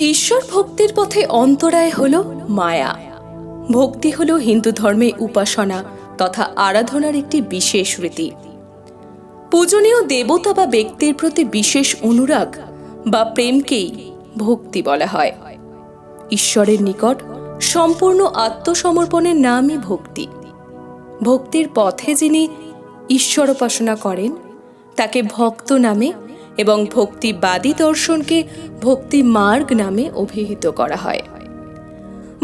ঈশ্বর ভক্তির পথে অন্তরায় হল মায়া। ভক্তি হল হিন্দু ধর্মে উপাসনা তথা আরাধনার একটি বিশেষ রীতি। পূজনীয় দেবতা বা ব্যক্তির প্রতি বিশেষ অনুরাগ বা প্রেমকেই ভক্তি বলা হয়। ঈশ্বরের নিকট সম্পূর্ণ আত্মসমর্পণের নামই ভক্তি। ভক্তির পথে যিনি ঈশ্বর উপাসনা করেন, তাকে ভক্ত নামে এবং ভক্তিবাদী দর্শনকে ভক্তি মার্গ নামে অভিহিত করা হয়।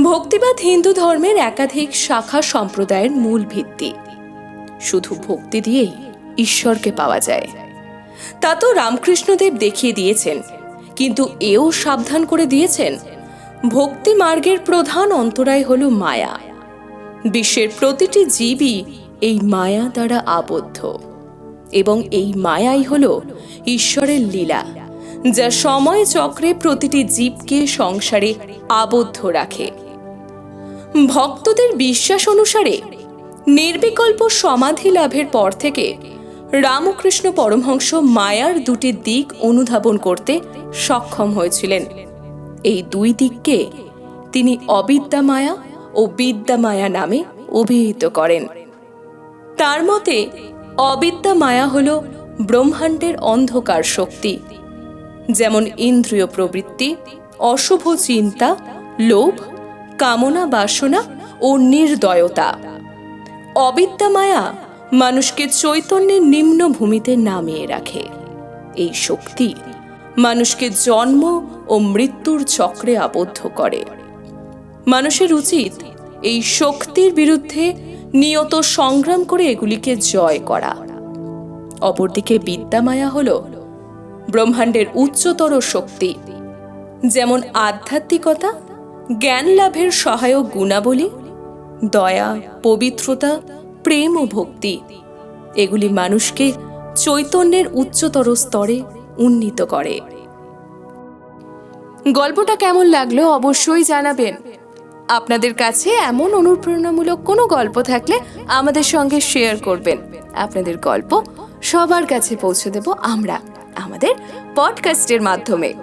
ভক্তিবাদ হিন্দু ধর্মের একাধিক শাখা সম্প্রদায়ের মূল ভিত্তি। শুধু ভক্তি দিয়েই ঈশ্বরকে পাওয়া যায়। তা তো রামকৃষ্ণদেব দেখিয়ে দিয়েছেন, কিন্তু এও সাবধান করে দিয়েছেন, ভক্তি মার্গের প্রধান অন্তরায় হল মায়া। বিশ্বের প্রতিটি জীবই এই মায়া দ্বারা আবদ্ধ। এবং এই মায়াই হল ঈশ্বরের লীলা, যা সময় চক্রে প্রতিটি জীবকে সংসারে আবদ্ধ রাখে। ভক্তদের বিশ্বাস অনুসারে নির্বিকল্প সমাধি লাভের পর থেকে রামকৃষ্ণ পরমহংস মায়ার দুটি দিক অনুধাবন করতে সক্ষম হয়েছিলেন। এই দুই দিককে তিনি অবিদ্যা মায়া ও বিদ্যা মায়া নামে অভিহিত করেন। তার মতে অবিদ্যা মায়া হল ব্রহ্মাণ্ডের অন্ধকার শক্তি। যেমন ইন্দ্রিয় প্রবৃত্তি, অশুভ চিন্তা, লোভ, কামনা বাসনা ও নির্দয়তা। অবিদ্যা মায়া মানুষকে চৈতন্যের নিম্ন ভূমিতে নামিয়ে রাখে। এই শক্তি মানুষকে জন্ম ও মৃত্যুর চক্রে আবদ্ধ করে। মানুষের উচিত এই শক্তির বিরুদ্ধে নিয়ত সংগ্রাম করে এগুলিকে জয় করা। অপরদিকে বিদ্যামায়া হল ব্রহ্মাণ্ডের উচ্চতর শক্তি। যেমন আধ্যাত্মিকতা, জ্ঞান লাভের সহায়ক গুণাবলী, দয়া, পবিত্রতা, প্রেম ও ভক্তি, এগুলি মানুষকে চৈতন্যের উচ্চতর স্তরে উন্নীত করে। গল্পটা কেমন লাগল অবশ্যই জানাবেন। আপনাদের কাছে এমন অনুপ্রেরণামূলক কোনো গল্প থাকলে আমাদের সঙ্গে শেয়ার করবেন। আপনাদের গল্প সবার কাছে পৌঁছে দেব আমরা, আমাদের পডকাস্টের মাধ্যমে।